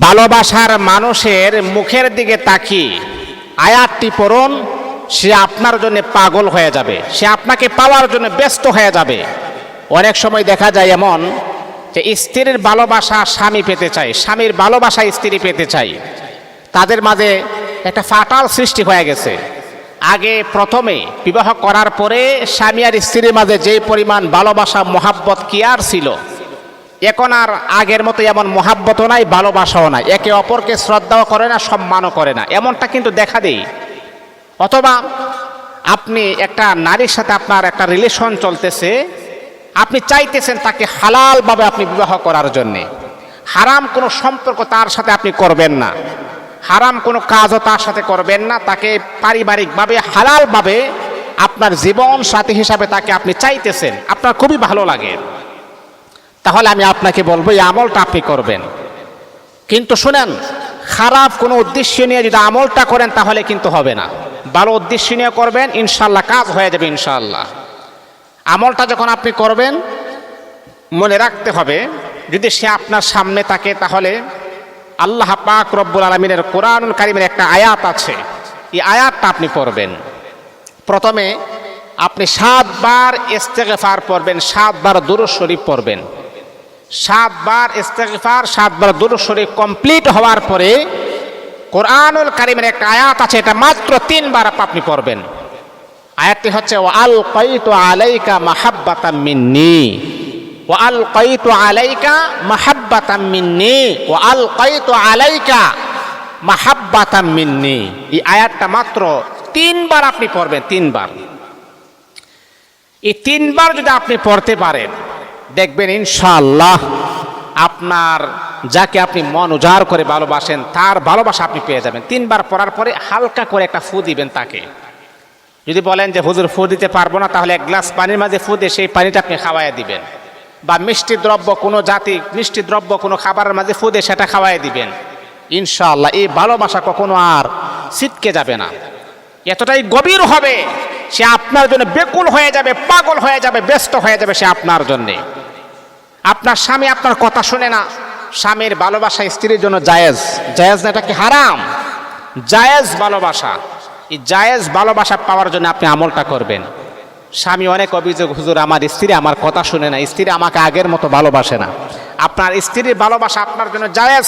ভালোবাসার মানুষের মুখের দিকে তাকিয়ে আয়াতটি পড়ুন, সে আপনার জন্য পাগল হয়ে যাবে, সে আপনাকে পাওয়ার জন্য ব্যস্ত হয়ে যাবে। অনেক সময় দেখা যায় এমন যে স্ত্রীর ভালোবাসা স্বামী পেতে চায়, স্বামীর ভালোবাসা স্ত্রী পেতে চায়। তাদের মাঝে একটা ফাটাল সৃষ্টি হয়ে গেছে। আগে প্রথমে বিবাহ করার পরে স্বামী আর স্ত্রীর মাঝে যে পরিমাণ ভালোবাসা, মোহাব্বত কিয়ার ছিল এখন আর আগের মতো এমন মহাব্বতও নাই, ভালোবাসাও নাই। একে অপরকে শ্রদ্ধাও করে না, সম্মানও করে না। এমনটা কিন্তু দেখা দেই। অথবা আপনি একটা নারীর সাথে আপনার একটা রিলেশন চলতেছে, আপনি চাইতেছেন তাকে হালালভাবে আপনি বিবাহ করার জন্যে। হারাম কোনো সম্পর্ক তার সাথে আপনি করবেন না। হারাম কোনো কাজও তার সাথে করবেন না। তাকে পারিবারিকভাবে, হালালভাবে আপনার জীবন সাথী হিসাবে তাকে আপনি চাইতেছেন। আপনার খুবই ভালো লাগে। তাহলে আমি আপনাকে বলব, এই আমলটা আপনি করবেন। কিন্তু শুনেন, খারাপ কোনো উদ্দেশ্য নিয়ে যদি আমলটা করেন, তাহলে কিন্তু হবে না। ভালো উদ্দেশ্য নিয়ে করবেন ইনশাল্লাহ কাজ হয়ে যাবে ইনশাল্লাহ আমলটা যখন আপনি করবেন, মনে রাখতে হবে, যদি সে আপনার সামনে থাকে, তাহলে আল্লাহ পাক রব্বুল আলমিনের কোরআনুল কারিমের একটা আয়াত আছে। এই আয়াতটা আপনি পড়বেন। প্রথমে আপনি সাতবার ইস্তেগফার পড়বেন, সাতবার দুরুদ শরীফ পড়বেন। সাতবার ইস্তেগফার, সাতবার দুরুদ শরীফ কমপ্লিট হওয়ার পরে কোরআনুল কারিমের একটা আয়াত আছে, এটা মাত্র তিনবার আপনি পড়বেন। আয়াতটি হচ্ছে ও আল কৈতু আলাইকা মাহাব্বাতাম মিন্নি। ও আল কৈতু আলাইকা মাহাব্বাতাম মিন্নি। ও আল কৈতু আলাইকা মাহাব্বাতাম মিন্নি। এই আয়াতটা মাত্র তিনবার আপনি পড়বেন, তিনবার। এই তিনবার যদি আপনি পড়তে পারেন দেখবেন ইনশাআল্লাহ আপনার যাকে আপনি মন উজাড় করে ভালোবাসেন, তার ভালোবাসা আপনি পেয়ে যাবেন। তিনবার পড়ার পরে হালকা করে একটা ফু দিবেন তাকে। যদি বলেন যে, হুজুর, ফু দিতে পারব না, তাহলে এক গ্লাস পানির মাঝে ফু দিয়ে সেই পানিটা আপনি খাওয়াই দিবেন। বা মিষ্টি দ্রব্য কোনো জাতি, মিষ্টি দ্রব্য কোনো খাবারের মাঝে ফু দিয়ে সেটা খাওয়াই দিবেন। ইনশাআল্লাহ এই ভালোবাসা কখনো আর ছিটকে যাবে না। এতটাই গভীর হবে, সে আপনার জন্য বেকুল হয়ে যাবে, পাগল হয়ে যাবে, ব্যস্ত হয়ে যাবে সে আপনার জন্যে। আপনার স্বামী আপনার কথা শুনে না। স্বামীর ভালোবাসা স্ত্রীর জন্য জায়েজ। জায়েজ না এটা কি হারাম? জায়েজ ভালোবাসা। এই জায়েজ ভালোবাসা পাওয়ার জন্য আপনি আমলটা করবেন। স্বামী অনেক অভিযোগ, হুজুর, আমার স্ত্রী আমার কথা শুনে না। স্ত্রী আমাকে আগের মতো ভালোবাসে না। আপনার স্ত্রীর ভালোবাসা আপনার জন্য জায়েজ।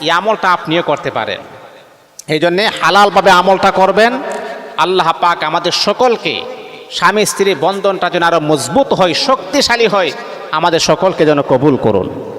এই আমলটা আপনিও করতে পারেন। এই জন্যে হালালভাবে আমলটা করবেন। আল্লাহ পাক আমাদের সকলকে স্বামী স্ত্রী বন্ধনটা যেন আরও মজবুত হয়, শক্তিশালী হয়। আমাদের সকলকে যেন কবুল করুন।